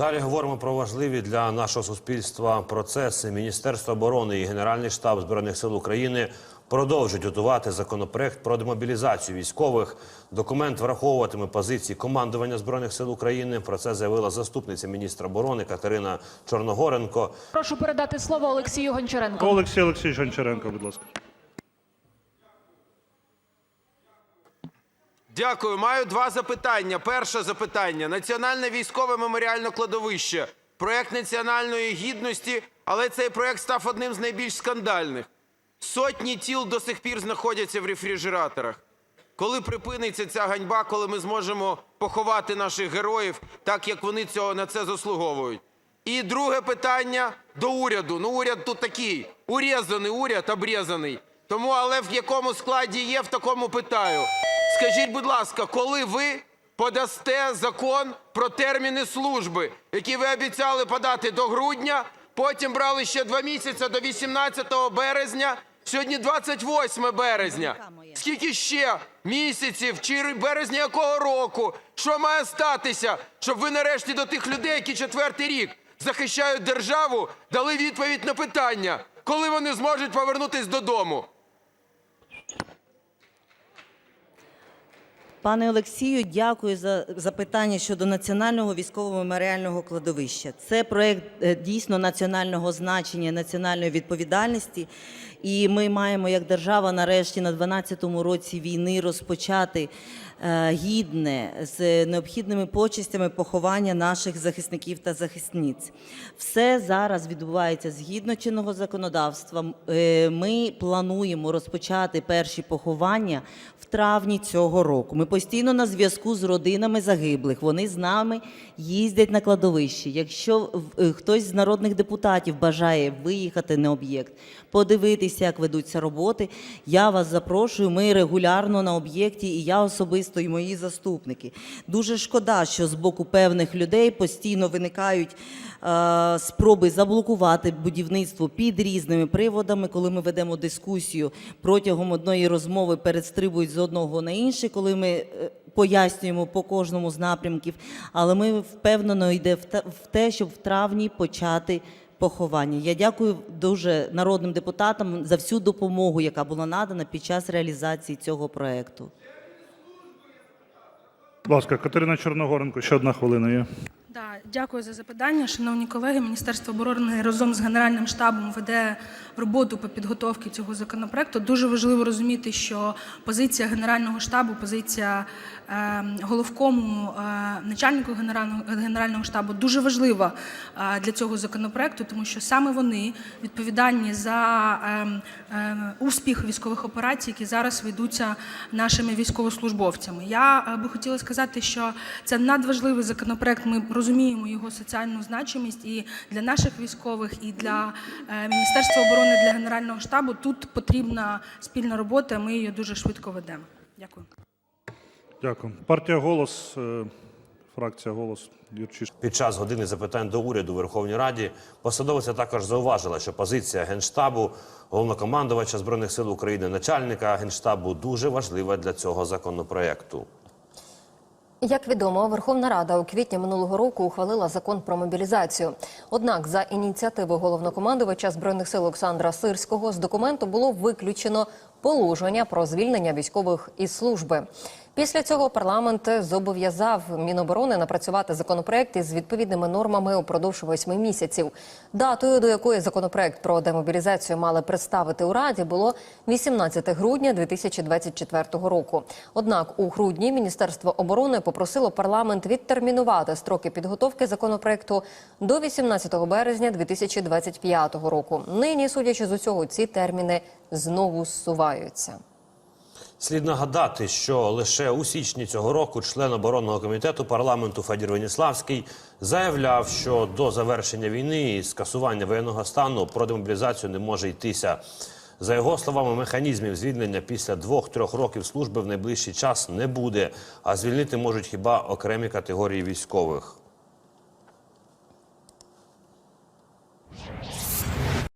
Далі говоримо про важливі для нашого суспільства процеси. Міністерство оборони і Генеральний штаб збройних сил України продовжують готувати законопроект про демобілізацію військових. Документ враховуватиме позиції командування збройних сил України. Про це заявила заступниця міністра оборони Катерина Чорногоренко. Прошу передати слово Олексію Гончаренко. Олексій Олексійович Гончаренко, будь ласка. Дякую. Маю два запитання. Перше запитання: Національне військове меморіальне кладовище, проект національної гідності, але цей проект став одним з найбільш скандальних. Сотні тіл до сих пір знаходяться в рефрижераторах. Коли припиниться ця ганьба, коли ми зможемо поховати наших героїв так, як вони цього на це заслуговують? І друге питання до уряду. Ну, уряд тут такий урізаний уряд, обрізаний. Тому, але в якому складі є, в такому питаю. Скажіть, будь ласка, коли ви подасте закон про терміни служби, які ви обіцяли подати до грудня, потім брали ще два місяці до 18 березня, сьогодні 28 березня. Скільки ще місяців чи березня якого року? Що має статися, щоб ви нарешті до тих людей, які четвертий рік захищають державу, дали відповідь на питання, коли вони зможуть повернутися додому? Пане Олексію, дякую за запитання щодо національного військового меморіального кладовища. Це проект е, дійсно національного значення, національної відповідальності. І ми маємо як держава нарешті на 12-му році війни розпочати е, гідне з необхідними почестями поховання наших захисників та захисниць. Все зараз відбувається згідно чинного законодавства. Е, Ми плануємо розпочати перші поховання в травні цього року. Ми постійно на зв'язку з родинами загиблих. Вони з нами їздять на кладовище. Якщо е, хтось з народних депутатів бажає виїхати на об'єкт, подивитися, як ведуться роботи, я вас запрошую. Ми регулярно на об'єкті, і я особисто, і мої заступники. Дуже шкода, що з боку певних людей постійно виникають е, спроби заблокувати будівництво під різними приводами, коли ми ведемо дискусію протягом одної розмови, перестрибують з одного на інший, коли ми е, пояснюємо по кожному з напрямків. Але ми впевнено йде в те, щоб в травні почати. Поховання. Я дякую дуже народним депутатам за всю допомогу, яка була надана під час реалізації цього проекту. Будь ласка, Катерина Чорногоренко, ще одна хвилина є. Дякую за запитання. Шановні колеги, Міністерство оборони разом з Генеральним штабом веде роботу по підготовці цього законопроекту. Дуже важливо розуміти, що позиція Генерального штабу, позиція е, головкому, е, начальнику генерального, штабу дуже важлива е, для цього законопроекту, тому що саме вони відповідальні за е, е, успіх військових операцій, які зараз ведуться нашими військовослужбовцями. Я е, би хотіла сказати, що це надважливий законопроект. Ми розуміємо його соціальну значимість і для наших військових, і для е, Міністерства оборони, для Генерального штабу. Тут потрібна спільна робота. Ми її дуже швидко ведемо. Дякую. Дякую. Партія голос, е, фракція голос. Юрчиш. Під час години запитань до уряду Верховній Раді посадовиця також зауважила, що позиція генштабу, головнокомандувача збройних сил України, начальника генштабу дуже важлива для цього законопроекту. Як відомо, Верховна Рада у квітні минулого року ухвалила закон про мобілізацію. Однак, за ініціативи головнокомандувача збройних сил Олександра Сирського з документу було виключено положення про звільнення військових із служби. Після цього парламент зобов'язав Міноборони напрацювати законопроект із відповідними нормами упродовж восьми місяців. Датою, до якої законопроект про демобілізацію мали представити у Раді, було 18 грудня 2024 року. Однак у грудні Міністерство оборони попросило парламент відтермінувати строки підготовки законопроекту до 18 березня 2025 року. Нині, судячи з усього, ці терміни знову зсуваються. Слід нагадати, що лише у січні цього року член оборонного комітету парламенту Федір Веніславський заявляв, що до завершення війни і скасування воєнного стану про демобілізацію не може йтися. За його словами, механізмів звільнення після двох-трьох років служби в найближчий час не буде, а звільнити можуть хіба окремі категорії військових.